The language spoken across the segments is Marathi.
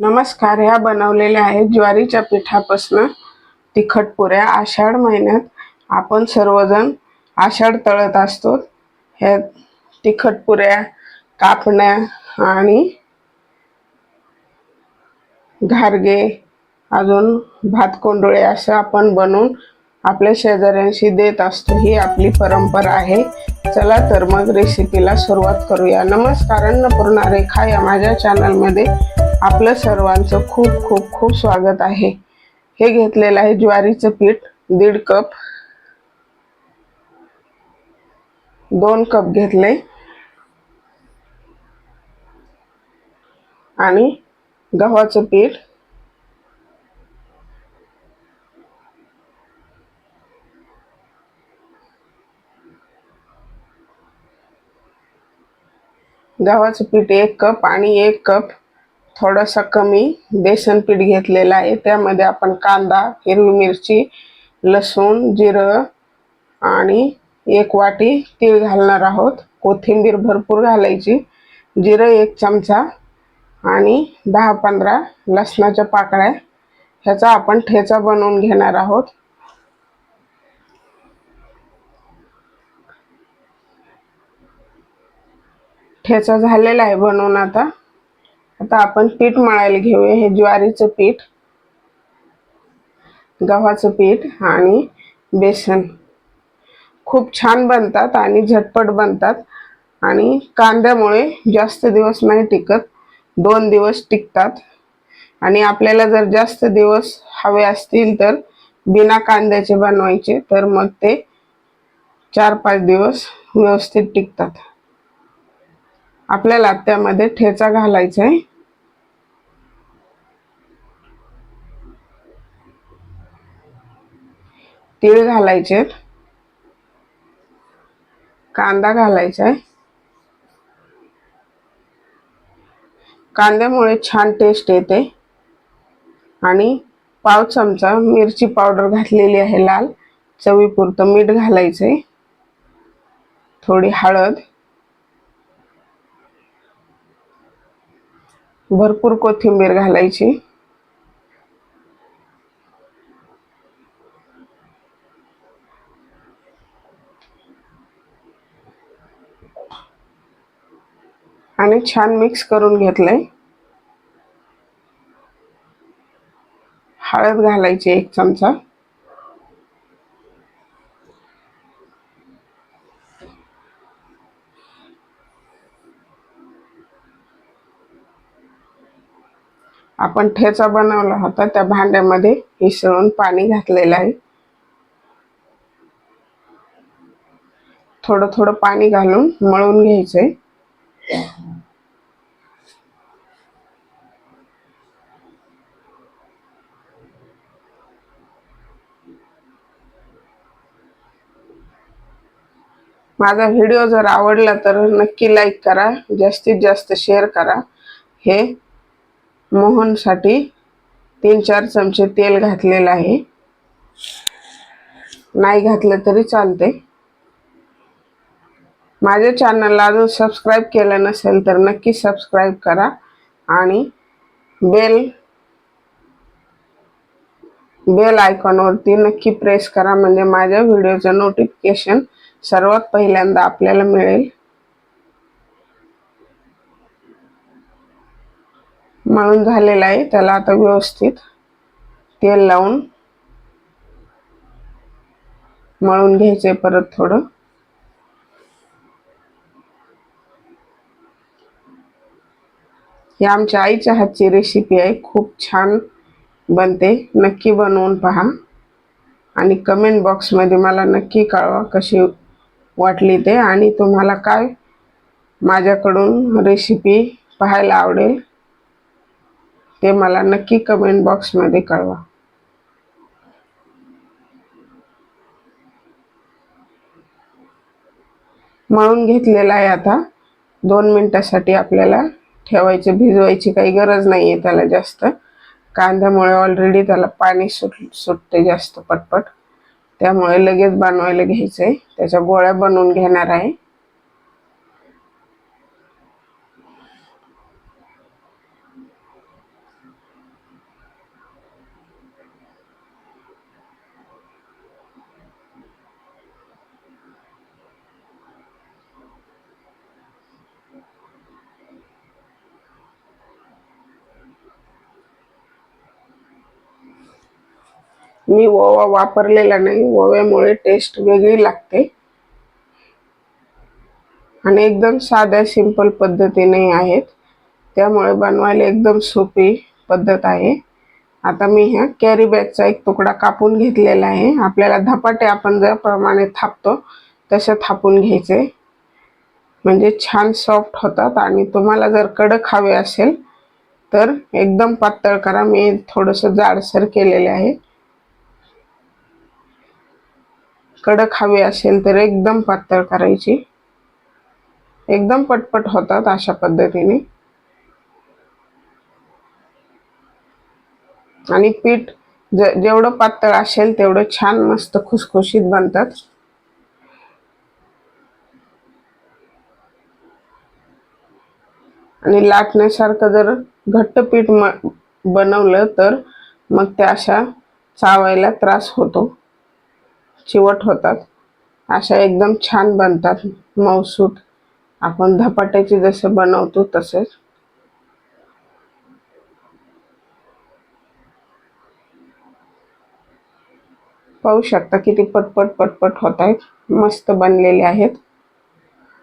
नमस्कार ह्या बनवलेल्या आहेत ज्वारीच्या पिठापासून तिखट पुऱ्या. आषाढ महिन्यात आपण सर्वजण आषाढ तळत असतो. ह्या तिखट पुऱ्या कापण्या आणि घारगे अजून भात कोंडोळे असं आपण बनवून आपल्या शेजाऱ्यांशी देत असतो. ही आपली परंपरा आहे. चला तर मग रेसिपीला सुरुवात करूया. नमस्कार अन्नपूर्णा रेखा या माझ्या चॅनलमध्ये आपलं सर्वांचं खूप खूप खूप स्वागत आहे. हे घेतलेलं आहे ज्वारीचं पीठ दीड कप. दोन कप घेतले. आणि गव्हाचं पीठ. गव्हाचं पीठ एक कप आणि एक कप. थोडासा कमी बेसन पीठ घेतलेलं आहे. त्यामध्ये आपण कांदा हिरवी मिरची लसूण जिरं आणि एक वाटी तीळ घालणार आहोत. कोथिंबीर भरपूर घालायची. जिरं एक चमचा आणि दहा पंधरा लसणाच्या पाकळ्या. ह्याचा आपण ठेचा बनवून घेणार आहोत. ठेचा झालेला आहे बनवून आता. आता आपण पीठ मळायला घेऊया. हे ज्वारीचं पीठ गव्हाचं पीठ आणि बेसन. खूप छान बनतात आणि झटपट बनतात. आणि कांद्यामुळे जास्त दिवस नाही टिकत. दोन दिवस टिकतात. आणि आपल्याला जर जास्त दिवस हवे असतील तर बिना कांद्याचे बनवायचे तर मग ते चार पाच दिवस व्यवस्थित टिकतात. आपल्याला त्यामध्ये ठेचा घालायचा आहे. तीळ घालायचे. कांदा घालायचा आहे. कांद्यामुळे छान टेस्ट येते. आणि पाव चमचा मिरची पावडर घातलेली आहे लाल. चवीपुरतं मीठ घालायचं आहे. थोडी हळद. भरपूर कोथिंबीर घालायची. आणि छान मिक्स करून घेतलंय. हळद घालायची एक चमचा. आपण ठेचा बनवला होता त्या भांड्यामध्ये मिसळून पाणी घातलेलं आहे. थोडं थोडं पाणी घालून मळून घ्यायचंय. माझा व्हिडिओ जर आवडला तर नक्की लाईक करा जास्तीत जास्त शेअर करा. हे मोहनसाठी तीन चार चमचे तेल घातलेलं आहे. नाही घातलं तरी चालते माझ्या चॅनलला अजून सबस्क्राईब केलं नसेल तर नक्की सबस्क्राईब करा आणि बेल बेल आयकॉनवरती नक्की प्रेस करा. म्हणजे माझ्या व्हिडिओचं नोटिफिकेशन सर्वात पहिल्यांदा आपल्याला मिळेल मळून झालेला आहे त्याला आता व्यवस्थित तेल लावून मळून घ्यायचे परत थोडं. ही आमच्या आईच्या हातची रेसिपी आहे खूप छान बनते. नक्की बनवून पहा. आणि कमेंट बॉक्समध्ये मला नक्की कळवा कशी वाटली ते. आणि तुम्हाला काय माझ्याकडून रेसिपी पाहायला आवडेल ते मला नक्की कमेंट बॉक्समध्ये कळवा. मळून घेतलेला आहे आता. दोन मिनटासाठी आपल्याला ठेवायचे भिजवायची काही गरज नाही आहे त्याला जास्त. कांद्यामुळे ऑलरेडी त्याला पाणी सुट सुटते जास्त पटपट. त्यामुळे लगेच बनवायला घ्यायचं आहे त्याच्या गोळ्या बनवून घेणार आहे. मी ओवा वापरलेला नाही. ओव्यामुळे टेस्ट वेगळी लागते. आणि एकदम साध्या सिंपल पद्धतीने आहेत. त्यामुळे बनवायला एकदम सोपी पद्धत आहे. आता मी ह्या कॅरी बॅगचा एक तुकडा कापून घेतलेला आहे. आपल्याला धपाटे आपण ज्याप्रमाणे थापतो तसे थापून घ्यायचे. म्हणजे छान सॉफ्ट होतात आणि तुम्हाला जर कडक हवे असेल तर एकदम पातळ करा. मी थोडंसं जाडसर केलेले आहे. कडक हवे असेल तर एकदम पातळ करायची. एकदम पटपट होतात अशा पद्धतीने. आणि पीठ ज जेवढं पातळ असेल तेवढं छान मस्त खुसखुशीत बनतात. आणि लाटण्यासारखं जर घट्ट पीठ बनवलं तर मग त्या अशा चावायला त्रास होतो. चिवट होतात. अशा एकदम छान बनतात. मऊसूट आपण धपाट्याचे जसं बनवतो तसेच. पाहू शकता किती पटपट पटपट होत आहेत मस्त बनलेले आहेत.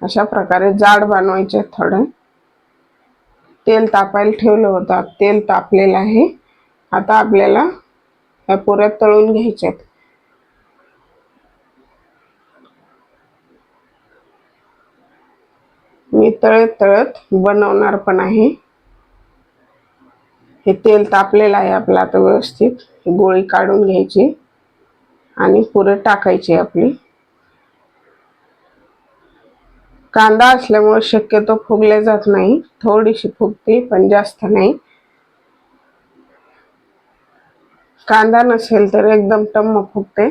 अशा प्रकारे जाड बनवायचे थोडं. तेल तापायला ठेवलं होतं. तेल तापलेलं आहे. आता आपल्याला या पुऱ्या तळून घ्यायच्यात. मी तळत तळत बनवणार पण आहे. हे तेल तापलेलं आहे आपलं आता व्यवस्थित. गोळी काढून घ्यायची आणि पुरं टाकायची आपली. कांदा असल्यामुळे शक्यतो फुगले जात नाही. थोडीशी फुगते पण जास्त नाही. कांदा नसेल तर एकदम टम्म फुगते.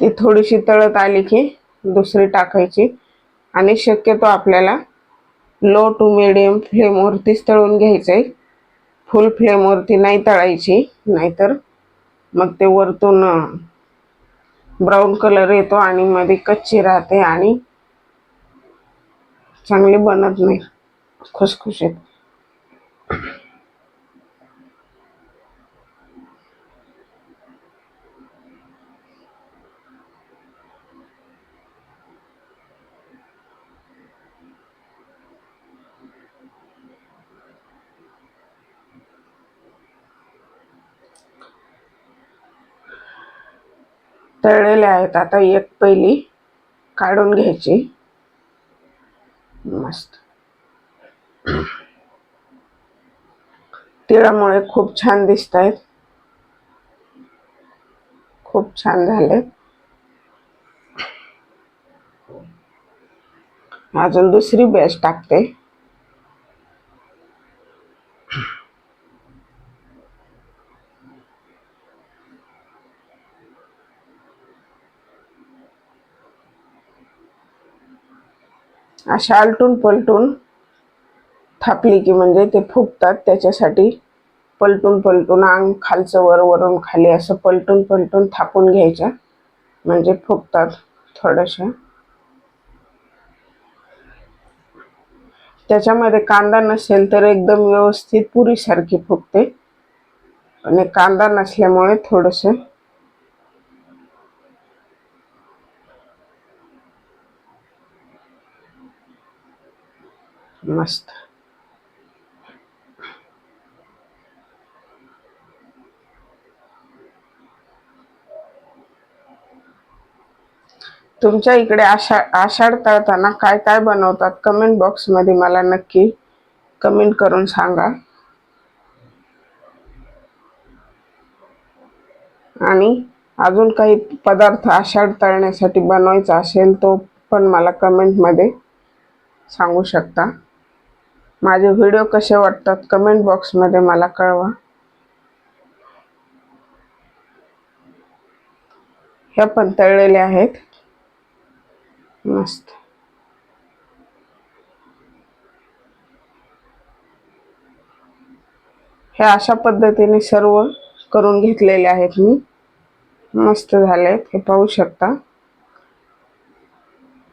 ती थोडीशी तळत आली की दुसरी टाकायची. आणि शक्यतो आपल्याला लो टू मिडियम फ्लेमवरतीच तळून घ्यायचं आहे फुल फ्लेमवरती नाही तळायची नाहीतर मग ते वरतून ब्राऊन कलर येतो आणि मध्ये कच्ची राहते आणि चांगली बनत नाही. खुसखुशीत. तळलेले आहेत. आता एक पहिली काढून घ्यायची. मस्त. तिळामुळे खूप छान दिसत आहेत खूप छान झाले अजून दुसरी बॅच टाकते. अशा आलटून पलटून थापली की म्हणजे ते फुगतात. त्याच्यासाठी पलटून पलटून अंग खालचं वर वरून खाली असं पलटून पलटून थापून घ्यायच्या म्हणजे फुगतात थोड्याशा त्याच्यामध्ये कांदा नसेल तर एकदम व्यवस्थित पुरीसारखी फुगते. आणि कांदा नसल्यामुळे थोडंसं मस्त तुमच्या इकडे आषाढ आषाढ तळताना काय काय बनवतात कमेंट बॉक्समध्ये मला नक्की कमेंट करून सांगा. आणि अजून काही पदार्थ आषाढ तळण्यासाठी बनवायचा असेल तो पण मला कमेंटमध्ये सांगू शकता. माझे व्हिडिओ कसे वाटतात कमेंट बॉक्समध्ये मला कळवा. ह्या पण तळलेल्या आहेत. मस्त. हे अशा पद्धतीने सर्व करून घेतलेले आहेत मी. मस्त झाले हे पाहू शकता.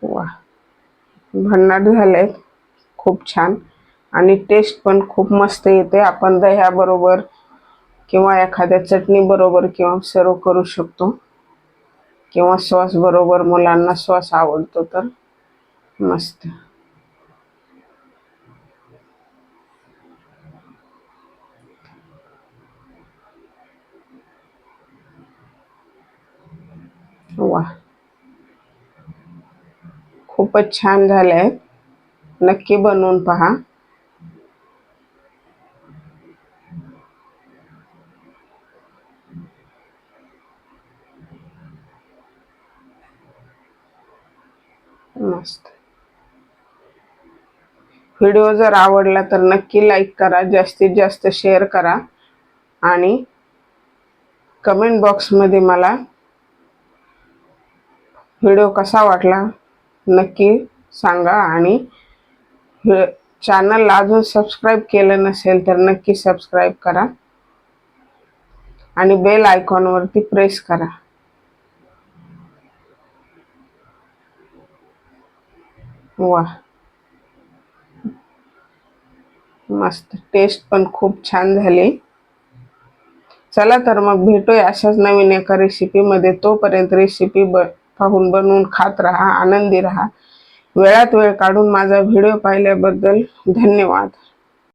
वा. भन्नाट झालेत. खूप छान. आणि टेस्ट पण खूप मस्त येते. आपण दह्याबरोबर किंवा एखाद्या चटणी बरोबर किंवा सर्व करू शकतो. किंवा सॉस बरोबर मुलांना सॉस आवडतो तर मस्त. वा. खूपच छान झालंय. नक्की बनवून पहा मस्त व्हिडिओ जर आवडला तर नक्की लाईक करा जास्तीत जास्त शेअर करा. आणि कमेंट बॉक्समध्ये मला व्हिडिओ कसा वाटला नक्की सांगा. आणि चॅनलला अजून सबस्क्राईब केलं नसेल तर नक्की सबस्क्राईब करा. आणि बेल आयकॉनवरती प्रेस करा. वा. मस्त टेस्ट पण खूप छान झाली. चला तर मग भेटूया अशाच नवीन एका रेसिपीमध्ये तोपर्यंत रेसिपी ब पाहून बनवून खात राहा आनंदी राहा. वेळात वेळ काढून माझा व्हिडिओ पाहिल्याबद्दल धन्यवाद.